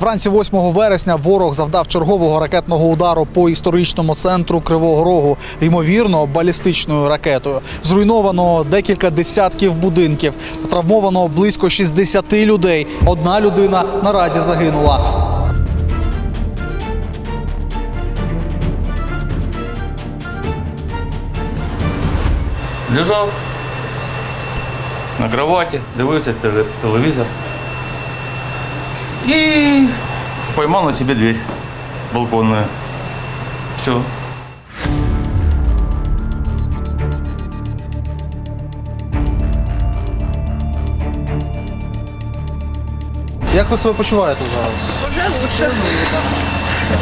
Вранці 8 вересня ворог завдав чергового ракетного удару по історичному центру Кривого Рогу, ймовірно, балістичною ракетою. Зруйновано декілька десятків будинків, травмовано близько 60 людей. Одна людина наразі загинула. Лежав на кроваті, дивився теле- телевізор і поймав на себе дверь балконную. Все. Як ви себе почуваєте зараз? Уже лучше.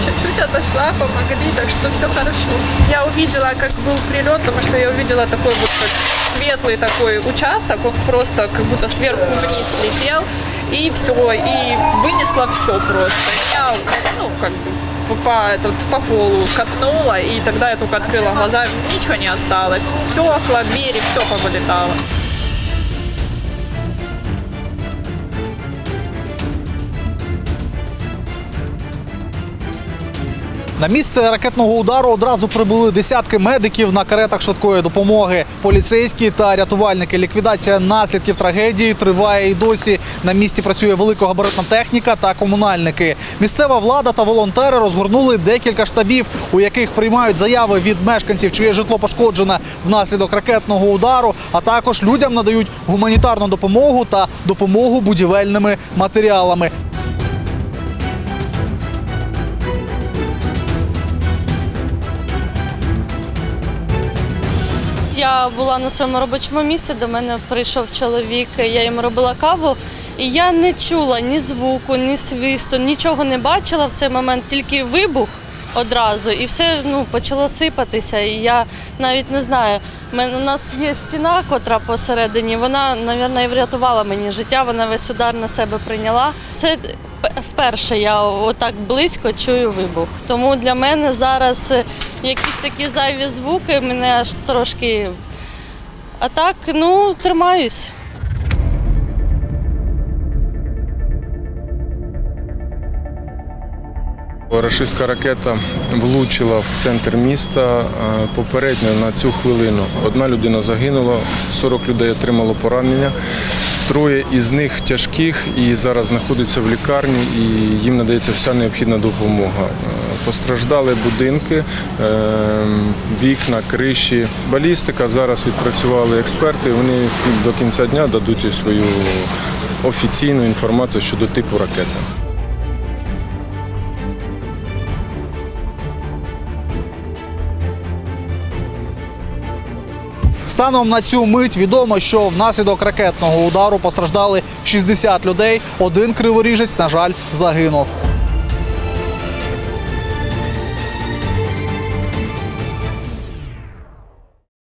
Чуть-чуть отошла, помогли, так что все хорошо. Я увидела, как был прилет, потому что я увидела такой вот как светлый такой участок, он просто как будто сверху вниз летел, и все, и вынесло все просто. Я, ну, как бы по, этот, по полу катнула, и тогда я только открыла глаза, ничего не осталось. Стекла, берег, все повылетало. На місце ракетного удару одразу прибули десятки медиків на каретах швидкої допомоги. Поліцейські та рятувальники. Ліквідація наслідків трагедії триває і досі. На місці працює великогабаритна техніка та комунальники. Місцева влада та волонтери розгорнули декілька штабів, у яких приймають заяви від мешканців, чиє житло пошкоджене внаслідок ракетного удару. А також людям надають гуманітарну допомогу та допомогу будівельними матеріалами. Я була на своєму робочому місці, до мене прийшов чоловік, я йому робила каву, і я не чула ні звуку, ні свисту, нічого не бачила в цей момент, тільки вибух одразу, і все ну, почало сипатися. І я навіть не знаю. У нас є стіна, котра посередині. Вона, мабуть, і врятувала мені життя. Вона весь удар на себе прийняла. Це вперше я отак близько чую вибух. Тому для мене зараз якісь такі зайві звуки мене аж трошки. А так, ну, тримаюсь. Рашистська ракета влучила в центр міста. Е, Попередньо на цю хвилину одна людина загинула, 40 людей отримало поранення. Троє із них тяжких і зараз знаходяться в лікарні, і їм надається вся необхідна допомога. Е, Постраждали будинки, е, вікна, криші. Балістика зараз відпрацювали експерти. Вони до кінця дня дадуть свою офіційну інформацію щодо типу ракети. Станом на цю мить відомо, що внаслідок ракетного удару постраждали 60 людей. Один криворіжець, на жаль, загинув.